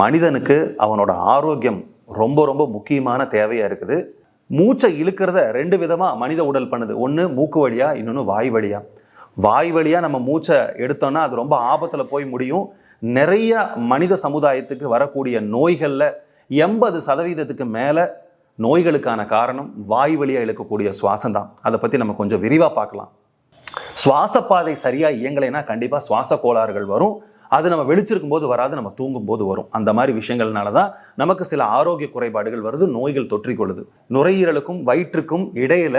மனிதனுக்கு அவனோட ஆரோக்கியம் ரொம்ப ரொம்ப முக்கியமான தேவையாக இருக்குது. மூச்சை இழுக்கிறத ரெண்டு விதமாக மனித உடல் பண்ணுது. ஒன்று மூக்கு வழியாக இன்னொன்று வாய் வழியாக வாய் வழியாக நம்ம மூச்சை எடுத்தோம்னா அது ரொம்ப ஆபத்தில் போய் முடியும். நிறைய மனித சமுதாயத்துக்கு வரக்கூடிய நோய்களில் எண்பது சதவீதத்துக்கு மேலே நோய்களுக்கான காரணம் வாய் வழியாக இழுக்கக்கூடிய சுவாசம் தான் அதை பற்றி நம்ம கொஞ்சம் விரிவாக பார்க்கலாம். சுவாசப்பாதை சரியாக இயங்கலைன்னா கண்டிப்பாக சுவாச கோளாறுகள் வரும். அது நம்ம வெளிச்சிருக்கும் போது வராது நம்ம தூங்கும் போது வரும். அந்த மாதிரி விஷயங்கள்னால தான் நமக்கு சில ஆரோக்கிய குறைபாடுகள் வருது நோய்கள் தொற்றிக்கொள்ளுது நுரையீரலுக்கும் வயிற்றுக்கும் இடையில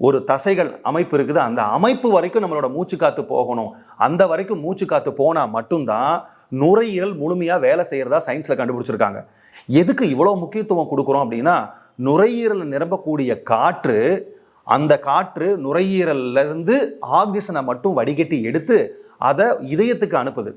ஒரு தசைகள் அமைப்பு இருக்குது. அந்த அமைப்பு வரைக்கும் நம்மளோட மூச்சு காத்து போகணும். அந்த வரைக்கும் மூச்சு காத்து போனால் மட்டும்தான் நுரையீரல் முழுமையாக வேலை செய்கிறதா சயின்ஸில் கண்டுபிடிச்சிருக்காங்க. எதுக்கு இவ்வளோ முக்கியத்துவம் கொடுக்குறோம் அப்படின்னா நுரையீரல் நிரம்பக்கூடிய காற்று அந்த காற்று நுரையீரல்ல இருந்து ஆக்சிஜனை மட்டும் வடிகட்டி எடுத்து அதை இதயத்துக்கு அனுப்புது.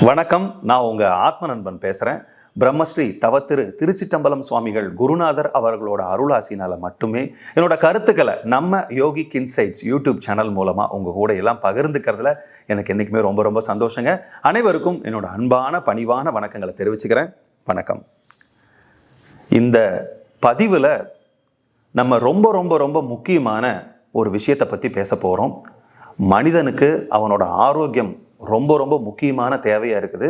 வணக்கம் நான் உங்கள் ஆத்ம நண்பன் பேசுகிறேன் பிரம்மஸ்ரீ தவத்திரு திருச்சிட்டம்பலம் சுவாமிகள் குருநாதர் அவர்களோட அருளாசினால மட்டுமே என்னோட கருத்துக்களை நம்ம யோகிக் இன்சைட்ஸ் யூடியூப் சேனல் மூலமா உங்க கூட எல்லாம் பகிர்ந்துக்கிறதுல எனக்கு என்னைக்குமே ரொம்ப ரொம்ப சந்தோஷங்க. அனைவருக்கும் என்னோட அன்பான பணிவான வணக்கங்களை தெரிவிச்சுக்கிறேன். வணக்கம். இந்த பதிவில் நம்ம ரொம்ப ரொம்ப ரொம்ப முக்கியமான ஒரு விஷயத்தை பற்றி பேச போகிறோம் மனிதனுக்கு அவனோட ஆரோக்கியம் ரொம்ப ரொம்ப முக்கியமான தேவையாக இருக்குது.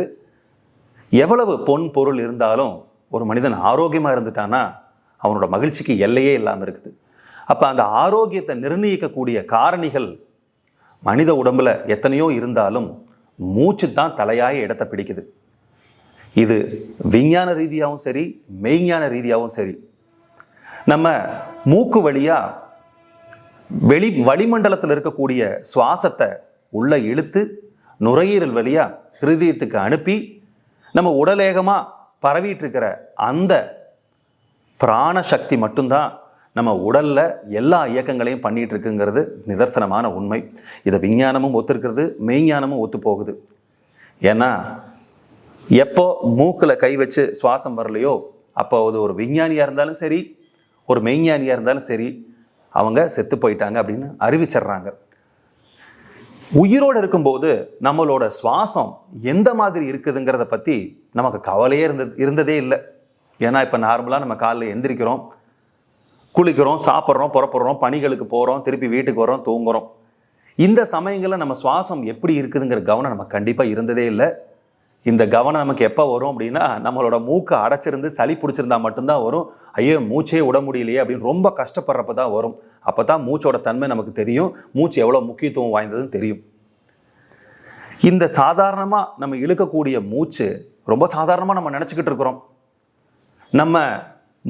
எவ்வளவு பொன் பொருள் இருந்தாலும் ஒரு மனிதன் ஆரோக்கியமாக இருந்துட்டான்னா அவனோட மகிழ்ச்சிக்கு எல்லையே இல்லாமல் இருக்குது. அப்போ அந்த ஆரோக்கியத்தை நிர்ணயிக்கக்கூடிய காரணிகள் மனித உடம்புல எத்தனையோ இருந்தாலும் மூச்சு தான் தலையாய இடத்தை பிடிக்குது. இது விஞ்ஞான ரீதியாகவும் சரி மெய்ஞான ரீதியாகவும் சரி. நம்ம மூக்கு வழியாக வெளி வளிமண்டலத்தில் இருக்கக்கூடிய சுவாசத்தை உள்ள இழுத்து நுரையீரல் வழியாக ஹிருதயத்துக்கு அனுப்பி நம்ம உடலேகமாக பரவிட்டு இருக்கிற அந்த பிராண சக்தி மட்டும்தான் நம்ம உடலில் எல்லா இயக்கங்களையும் பண்ணிகிட்டு இருக்குங்கிறது நிதர்சனமான உண்மை. இதை விஞ்ஞானமும் ஒத்துருக்கிறது மெய்ஞானமும் ஒத்து போகுது. ஏன்னா எப்போ மூக்கில் கை வச்சு சுவாசம் வரலையோ அப்போ அது ஒரு விஞ்ஞானியாக இருந்தாலும் சரி ஒரு மெய்ஞானியாக இருந்தாலும் சரி அவங்க செத்து போயிட்டாங்க அப்படின்னு அறிவிச்சிடுறாங்க. உயிரோடு இருக்கும்போது நம்மளோட சுவாசம் எந்த மாதிரி இருக்குதுங்கிறத பற்றி நமக்கு கவலையே இருந்தது இருந்ததே இல்லை. ஏன்னா இப்போ நார்மலாக நம்ம காலைல எந்திரிக்கிறோம் குளிக்கிறோம் சாப்பிட்றோம் புறப்படுறோம் பணிகளுக்கு போகிறோம் திருப்பி வீட்டுக்கு வரோம் தூங்குறோம். இந்த சமயங்களில் நம்ம சுவாசம் எப்படி இருக்குதுங்கிற கவனம் நமக்கு கண்டிப்பாக இருந்ததே இல்லை. இந்த கவனம் நமக்கு எப்போ வரும் அப்படின்னா நம்மளோட மூக்கை அடைச்சிருந்து சளி பிடிச்சிருந்தா மட்டும்தான் வரும். ஐயோ மூச்சே விட முடியலையே அப்படின்னு ரொம்ப கஷ்டப்படுறப்ப தான் வரும். அப்போ தான் மூச்சோட தன்மை நமக்கு தெரியும். மூச்சு எவ்வளோ முக்கியத்துவம் வாய்ந்ததுன்னு தெரியும். இந்த சாதாரணமாக நம்ம இழுக்கக்கூடிய மூச்சு ரொம்ப சாதாரணமாக நம்ம நினச்சிக்கிட்டு இருக்கிறோம். நம்ம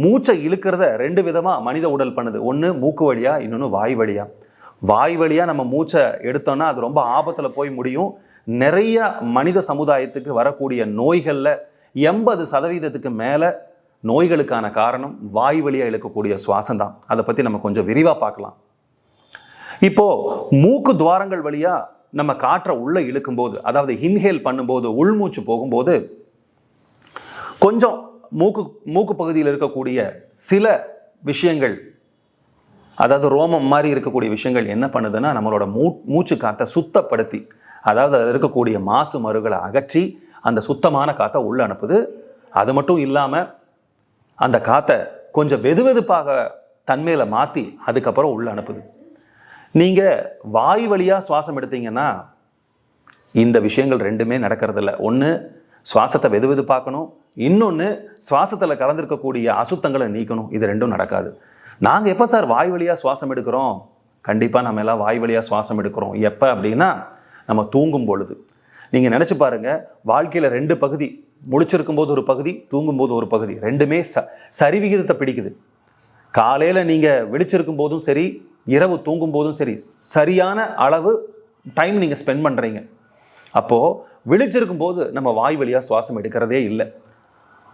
மூச்சை இழுக்கிறத ரெண்டு விதமாக மனித உடல் பண்ணுது. ஒன்று மூக்கு வழியாக இன்னொன்று வாய் வழியாக வாய் வழியாக நம்ம மூச்சை எடுத்தோம்னா அது ரொம்ப ஆபத்தில் போய் முடியும். நிறைய மனித சமுதாயத்துக்கு வரக்கூடிய நோய்களில் எண்பது சதவீதத்துக்கு மேலே நோய்களுக்கான காரணம் வாய் வழியாக இழுக்கக்கூடிய சுவாசம் தான் அதை பற்றி நம்ம கொஞ்சம் விரிவாக பார்க்கலாம். இப்போ மூக்கு துவாரங்கள் வழியாக நம்ம காற்றை உள்ளே இழுக்கும்போது அதாவது இன்ஹேல் பண்ணும்போது உள்மூச்சு போகும்போது கொஞ்சம் மூக்கு மூக்கு பகுதியில் இருக்கக்கூடிய சில விஷயங்கள் அதாவது ரோமம் மாதிரி இருக்கக்கூடிய விஷயங்கள் என்ன பண்ணுதுன்னா நம்மளோட மூ மூச்சு காற்றை சுத்தப்படுத்தி அதாவது அதில் இருக்கக்கூடிய மாசு மருகளை அகற்றி அந்த சுத்தமான காற்றை உள்ளே அனுப்புது. அது மட்டும் இல்லாமல் அந்த காற்றை கொஞ்சம் வெதுவெதுப்பாக தன்மையில் மாற்றி அதுக்கப்புறம் உள்ளே அனுப்புது. நீங்கள் வாய் வழியாக சுவாசம் எடுத்தீங்கன்னா இந்த விஷயங்கள் ரெண்டுமே நடக்கிறதில்ல. ஒன்று சுவாசத்தை வெது வெதுப்பாக்கணும் இன்னொன்று சுவாசத்தில் கலந்துருக்கக்கூடிய அசுத்தங்களை நீக்கணும். இது ரெண்டும் நடக்காது. நாங்கள் எப்போ சார் வாய் வழியாக சுவாசம் எடுக்கிறோம்? கண்டிப்பாக நம்ம எல்லாம் வாய் வழியாக சுவாசம் எடுக்கிறோம். எப்போ அப்படின்னா நம்ம தூங்கும் பொழுது. நீங்கள் நினச்சி பாருங்கள் வாழ்க்கையில் ரெண்டு பகுதி முழிச்சிருக்கும் போது ஒரு பகுதி தூங்கும்போது ஒரு பகுதி. ரெண்டுமே ச சரி விகிதத்தை பிடிக்குது. காலையில் நீங்கள் விழிச்சிருக்கும் போதும் சரி இரவு தூங்கும் போதும் சரி சரியான அளவு டைம் நீங்கள் ஸ்பெண்ட் பண்ணுறீங்க அப்போது விழிச்சிருக்கும் போது நம்ம வாய் வழியாக சுவாசம் எடுக்கிறதே இல்லை.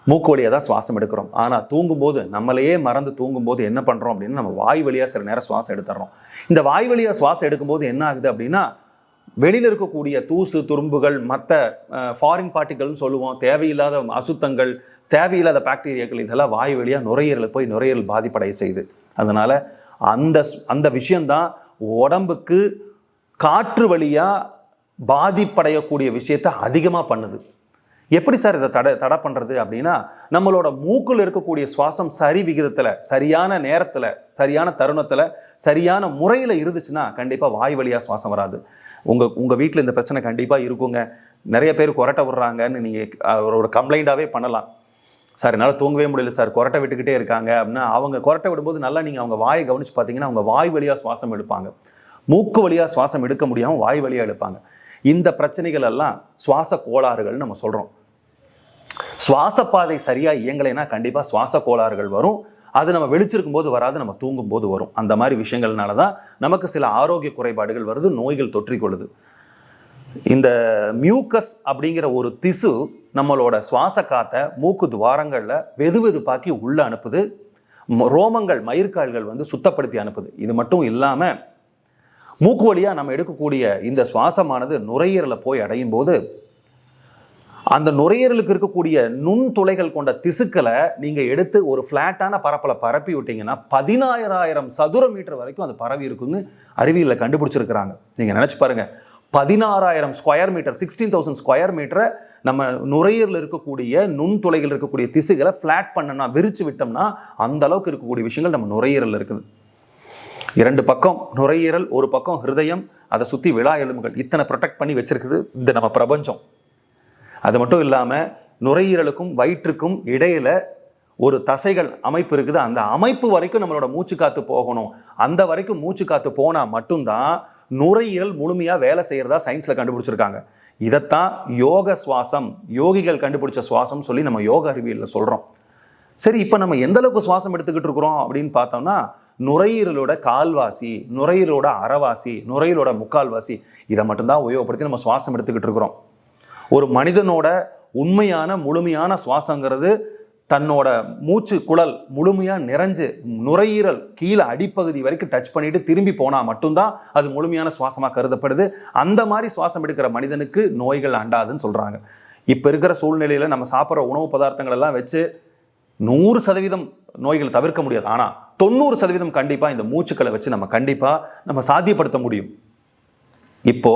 மூக்கு வழியாக தான் சுவாசம் எடுக்கிறோம். ஆனால் தூங்கும்போது நம்மளையே மறந்து தூங்கும்போது என்ன பண்ணுறோம் அப்படின்னா நம்ம வாய் வழியாக சில நேரம் சுவாசம் எடுத்துடுறோம் இந்த வாய் வழியாக சுவாசம் எடுக்கும்போது என்ன ஆகுது அப்படின்னா வெளியில் இருக்கக்கூடிய தூசு துரும்புகள் மற்ற ஃபாரின் பார்ட்டிகள்னு சொல்லுவோம். தேவையில்லாத அசுத்தங்கள் தேவையில்லாத பாக்டீரியாக்கள் இதெல்லாம் வாய் வழியாக நுரையீரலில் போய் நுரையீரல் பாதிப்படைய செய்யுது அதனால் அந்த ஸ்- அந்த விஷயந்தான் உடம்புக்கு காற்று வழியாக பாதிப்படையக்கூடிய விஷயத்தை அதிகமாக பண்ணுது. எப்படி சார் இதை தடை தடை பண்ணுறது அப்படின்னா நம்மளோட மூக்கில் இருக்கக்கூடிய சுவாசம் சரி விகிதத்தில் சரியான நேரத்தில் சரியான தருணத்தில் சரியான முறையில் இருந்துச்சுன்னா கண்டிப்பாக வாய் வழியாக சுவாசம் வராது. உங்கள் உங்கள் வீட்டில் இந்த பிரச்சனை கண்டிப்பாக இருக்குங்க. நிறைய பேர் கொரட்டை விடுறாங்கன்னு நீங்கள் ஒரு கம்ப்ளைண்ட்டாகவே பண்ணலாம். சார் என்னால் தூங்கவே முடியல சார். கொரட்டை விட்டுக்கிட்டே இருக்காங்க அப்படின்னா அவங்க கொரட்டை விடும்போது நல்லா நீங்கள் அவங்க வாயை கவனிச்சு பார்த்தீங்கன்னா அவங்க வாய் வழியாக சுவாசம் எடுப்பாங்க. மூக்கு வழியாக சுவாசம் எடுக்க முடியாமல் வாய் வழியாக எடுப்பாங்க. இந்த பிரச்சனைகள் எல்லாம் சுவாச கோளாறுகள்னு நம்ம சொல்கிறோம் சுவாசப்பாதை சரியாக இயங்கலைன்னா கண்டிப்பாக சுவாச கோளாறுகள் வரும். அது நம்ம வெளிச்சிருக்கும் போது வராது நம்ம தூங்கும் போது வரும். அந்த மாதிரி விஷயங்கள்னால தான் நமக்கு சில ஆரோக்கிய குறைபாடுகள் வருது நோய்கள் தொற்றிக்கொள்ளுது. இந்த மியூக்கஸ் அப்படிங்கிற ஒரு திசு நம்மளோட சுவாச காத்தை மூக்கு துவாரங்களில் வெது வெதுப்பாக்கி உள்ள அனுப்புது. ரோமங்கள் மயிர்கால்கள் வந்து சுத்தப்படுத்தி அனுப்புது. இது மட்டும் இல்லாமல் மூக்கு வழியாக நம்ம எடுக்கக்கூடிய இந்த சுவாசமானது நுரையீரலை போய் அடையும் போது அந்த நுரையீரலுக்கு இருக்கக்கூடிய நுண்துளைகள் கொண்ட திசுக்களை நீங்கள் எடுத்து ஒரு ஃப்ளாட்டான பரப்பில் பரப்பி விட்டீங்கன்னா பதினாயிரம் சதுர மீட்டர் வரைக்கும் அது பரவி இருக்குன்னு அறிவியலில் கண்டுபிடிச்சிருக்கிறாங்க. நீங்கள் நினச்சி பாருங்கள் பதினாறாயிரம் square metre sixteen thousand square மீட்டரை நம்ம நுரையீரலில் இருக்கக்கூடிய நுண்துளைகள் இருக்கக்கூடிய திசுகளை ஃப்ளாட் பண்ணனா விரிச்சு விட்டோம்னா அந்த அளவுக்கு இருக்கக்கூடிய விஷயங்கள் நம்ம நுரையீரலில் இருக்குது. இரண்டு பக்கம் நுரையீரல் ஒரு பக்கம் ஹிருதயம் அதை சுற்றி விழா எலும்புகள். இத்தனை ப்ரொடெக்ட் பண்ணி வச்சிருக்குது இந்த நம்ம பிரபஞ்சம். அது மட்டும் இல்லாமல் நுரையீரலுக்கும் வயிற்றுக்கும் இடையில ஒரு தசைகள் அமைப்பு இருக்குது. அந்த அமைப்பு வரைக்கும் நம்மளோட மூச்சு காத்து போகணும். அந்த வரைக்கும் மூச்சு காத்து போனால் மட்டும்தான் நுரையீரல் முழுமையாக வேலை செய்கிறதா சயின்ஸில் கண்டுபிடிச்சிருக்காங்க. இதைத்தான் யோக சுவாசம் யோகிகள் கண்டுபிடிச்ச சுவாசம் சொல்லி நம்ம யோக அறிவியலில் சொல்கிறோம் சரி இப்போ நம்ம எந்த அளவுக்கு சுவாசம் எடுத்துக்கிட்டு இருக்கிறோம் அப்படின்னு பார்த்தோம்னா நுரையீரலோட கால்வாசி நுரையீரலோட அறவாசி நுரையீரலோட முக்கால்வாசி இதை மட்டும்தான் உபயோகப்படுத்தி நம்ம சுவாசம் எடுத்துக்கிட்டு இருக்கிறோம். ஒரு மனிதனோட உண்மையான முழுமையான சுவாசங்கிறது தன்னோட மூச்சு குழல் முழுமையாக நிறைஞ்சு நுரையீரல் கீழே அடிப்பகுதி வரைக்கும் டச் பண்ணிட்டு திரும்பி போனால் மட்டும்தான் அது முழுமையான சுவாசமாக கருதப்படுது. அந்த மாதிரி சுவாசம் எடுக்கிற மனிதனுக்கு நோய்கள் அண்டாதுன்னு சொல்கிறாங்க இப்போ இருக்கிற சூழ்நிலையில் நம்ம சாப்பிட்ற உணவு பதார்த்தங்கள் எல்லாம் வச்சு நூறு சதவீதம் நோய்கள் தவிர்க்க முடியாது. ஆனால் தொண்ணூறு சதவீதம் கண்டிப்பாக இந்த மூச்சுக்களை வச்சு நம்ம கண்டிப்பாக நம்ம சாத்தியப்படுத்த முடியும். இப்போ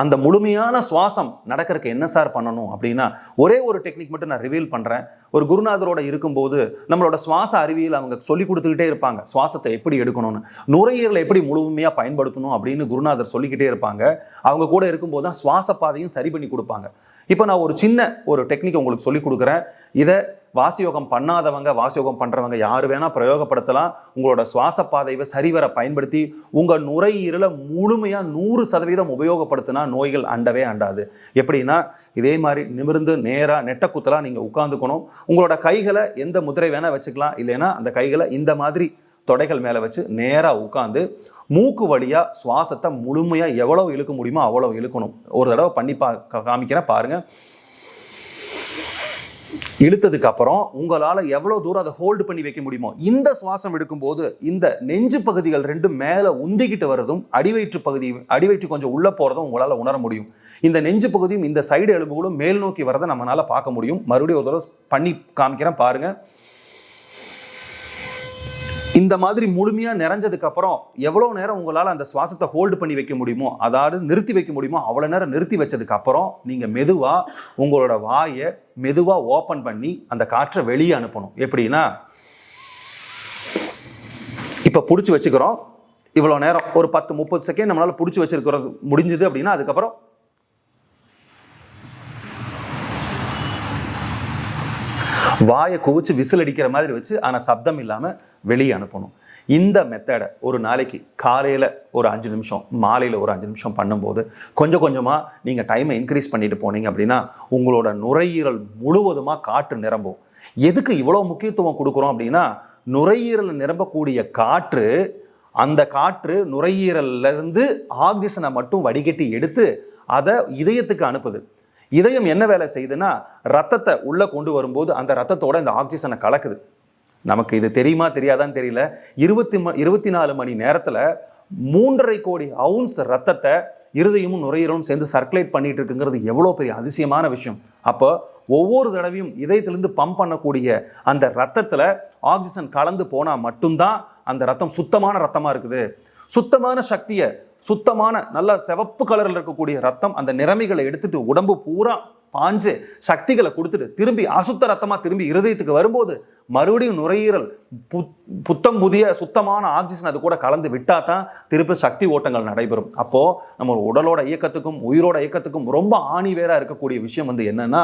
அந்த முழுமையான சுவாசம் நடக்கிறதுக்கு என்ன சார் பண்ணணும் அப்படின்னா ஒரே ஒரு டெக்னிக் மட்டும் நான் ரிவீல் பண்றேன். ஒரு குருநாதரோட இருக்கும்போது நம்மளோட சுவாச அறிவியல் அவங்க சொல்லி கொடுத்துக்கிட்டே இருப்பாங்க. சுவாசத்தை எப்படி எடுக்கணும்னு. நுரையீரலை எப்படி முழுமையா பயன்படுத்தணும் அப்படின்னு குருநாதர் சொல்லிக்கிட்டே இருப்பாங்க. அவங்க கூட இருக்கும்போது தான் சுவாச பாதையும் சரி பண்ணி கொடுப்பாங்க. இப்போ நான் ஒரு சின்ன ஒரு டெக்னிக் உங்களுக்கு சொல்லிக் கொடுக்குறேன். இதை வாசியோகம் பண்ணாதவங்க வாசியோகம் பண்ணுறவங்க யார் வேணால் பிரயோகப்படுத்தலாம். உங்களோட சுவாச பாதைவை சரிவர பயன்படுத்தி உங்கள் நுரையீரலை முழுமையாக நூறு சதவீதம் உபயோகப்படுத்தினா நோய்கள் அண்டவே அண்டாது. எப்படின்னா இதே மாதிரி நிமிர்ந்து நேராக நெட்டக்குத்தலா நீங்கள் உட்காந்துக்கணும் உங்களோட கைகளை எந்த முதிரை வேணால் வச்சுக்கலாம். இல்லைன்னா அந்த கைகளை இந்த மாதிரி தொடைகள் மேலே வச்சு நேராக உட்காந்து மூக்கு வழியாக சுவாசத்தை முழுமையாக எவ்வளோ இழுக்க முடியுமோ அவ்வளோ இழுக்கணும். ஒரு தடவை பண்ணி பா காமிக்கிறேன் பாருங்கள் இழுத்ததுக்கு அப்புறம் உங்களால் எவ்வளோ தூரம் அதை ஹோல்டு பண்ணி வைக்க முடியுமோ இந்த சுவாசம் எடுக்கும்போது இந்த நெஞ்சு பகுதிகள் ரெண்டும் மேலே உந்திக்கிட்டு வர்றதும் அடிவயிற்று பகுதி அடிவயிற்று கொஞ்சம் உள்ளே போகிறதும் உங்களால் உணர முடியும். இந்த நெஞ்சு பகுதியும் இந்த சைடு எலும்புகளும் மேல் நோக்கி வரதை நம்மளால் பார்க்க முடியும். மறுபடியும் ஒரு தடவை பண்ணி காமிக்கிறேன் பாருங்கள் இந்த மாதிரி முழுமையாக நிறைஞ்சதுக்கு அப்புறம் எவ்வளோ நேரம் உங்களால் அந்த சுவாசத்தை ஹோல்டு பண்ணி வைக்க முடியுமோ அதாவது நிறுத்தி வைக்க முடியுமோ அவ்வளோ நேரம் நிறுத்தி வச்சதுக்கு அப்புறம் நீங்கள் மெதுவாக உங்களோட வாயை மெதுவாக ஓப்பன் பண்ணி அந்த காற்றை வெளியே அனுப்பணும். எப்படின்னா இப்போ பிடிச்சி வச்சுக்கிறோம். இவ்வளோ நேரம் ஒரு பத்து முப்பது செகண்ட் நம்மளால் பிடிச்சி வச்சிருக்கிறது முடிஞ்சது அப்படின்னா அதுக்கப்புறம் வாயை குவிச்சு விசில் அடிக்கிற மாதிரி வச்சு ஆனால் சப்தம் இல்லாமல் வெளியே அனுப்பணும். இந்த மெத்தடை ஒரு நாளைக்கு காலையில் ஒரு அஞ்சு நிமிஷம் மாலையில் ஒரு அஞ்சு நிமிஷம் பண்ணும்போது கொஞ்சம் கொஞ்சமாக நீங்கள் டைமை இன்க்ரீஸ் பண்ணிட்டு போனீங்க அப்படின்னா உங்களோட நுரையீரல் முழுவதுமாக காற்று நிரம்பும். எதுக்கு இவ்வளோ முக்கியத்துவம் கொடுக்குறோம் அப்படின்னா நுரையீரல் நிரம்பக்கூடிய காற்று அந்த காற்று நுரையீரல்ல இருந்து ஆக்சிஜனை மட்டும் வடிகட்டி எடுத்து அதை இதயத்துக்கு அனுப்புது. இதயம் என்ன வேலை செய்யுதுன்னா ரத்தத்தை உள்ளே கொண்டு வரும்போது அந்த ரத்தத்தோட இந்த ஆக்சிஜனை கலக்குது. நமக்கு இது தெரியுமா தெரியாதான்னு தெரியல. இருபத்தி ம இருபத்தி நாலு மணி நேரத்தில் மூன்றரை கோடி அவுன்ஸ் ரத்தத்தை இருதயமும் நுரையீரலும் சேர்ந்து சர்க்குலேட் பண்ணிட்டு இருக்குங்கிறது எவ்வளோ பெரிய அதிசயமான விஷயம். அப்போ ஒவ்வொரு தடவையும் இதயத்திலிருந்து பம்ப் பண்ணக்கூடிய அந்த ரத்தத்தில் ஆக்சிஜன் கலந்து போனால் மட்டும்தான் அந்த ரத்தம் சுத்தமான ரத்தமாக இருக்குது. சுத்தமான சக்தியை சுத்தமான நல்ல சிவப்பு கலரில் இருக்கக்கூடிய ரத்தம் அந்த நிறமைகளை எடுத்துட்டு உடம்பு பூரா பாஞ்சு சக்திகளை கொடுத்துட்டு திரும்பி அசுத்த ரத்தமாக திரும்பி இருதயத்துக்கு வரும்போது மறுபடியும் நுரையீரல் புத் புத்தம் புதிய சுத்தமான ஆக்சிஜன் அது கூட கலந்து விட்டால் தான் திருப்பி சக்தி ஓட்டங்கள் நடைபெறும். அப்போது நம்ம உடலோட இயக்கத்துக்கும் உயிரோட இயக்கத்துக்கும் ரொம்ப ஆணிவேரா இருக்கக்கூடிய விஷயம் வந்து என்னென்னா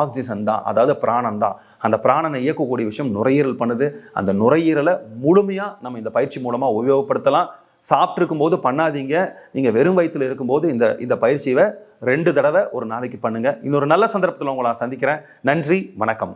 ஆக்சிஜன் தான். அதாவது பிராணம் தான். அந்த பிராணனை இயக்கக்கூடிய விஷயம் நுரையீரல் பண்ணுது. அந்த நுரையீரலை முழுமையாக நம்ம இந்த பயிற்சி மூலமாக உபயோகப்படுத்தலாம். சாப்பிட்ருக்கும் போது பண்ணாதீங்க. நீங்கள் வெறும் வயிற்றில் இருக்கும்போது இந்த இந்த பயிற்சியை ரெண்டு தடவை ஒரு நாளைக்கு பண்ணுங்கள் இன்னொரு நல்ல சந்தர்ப்பத்தில் உங்களை நான் சந்திக்கிறேன். நன்றி வணக்கம்.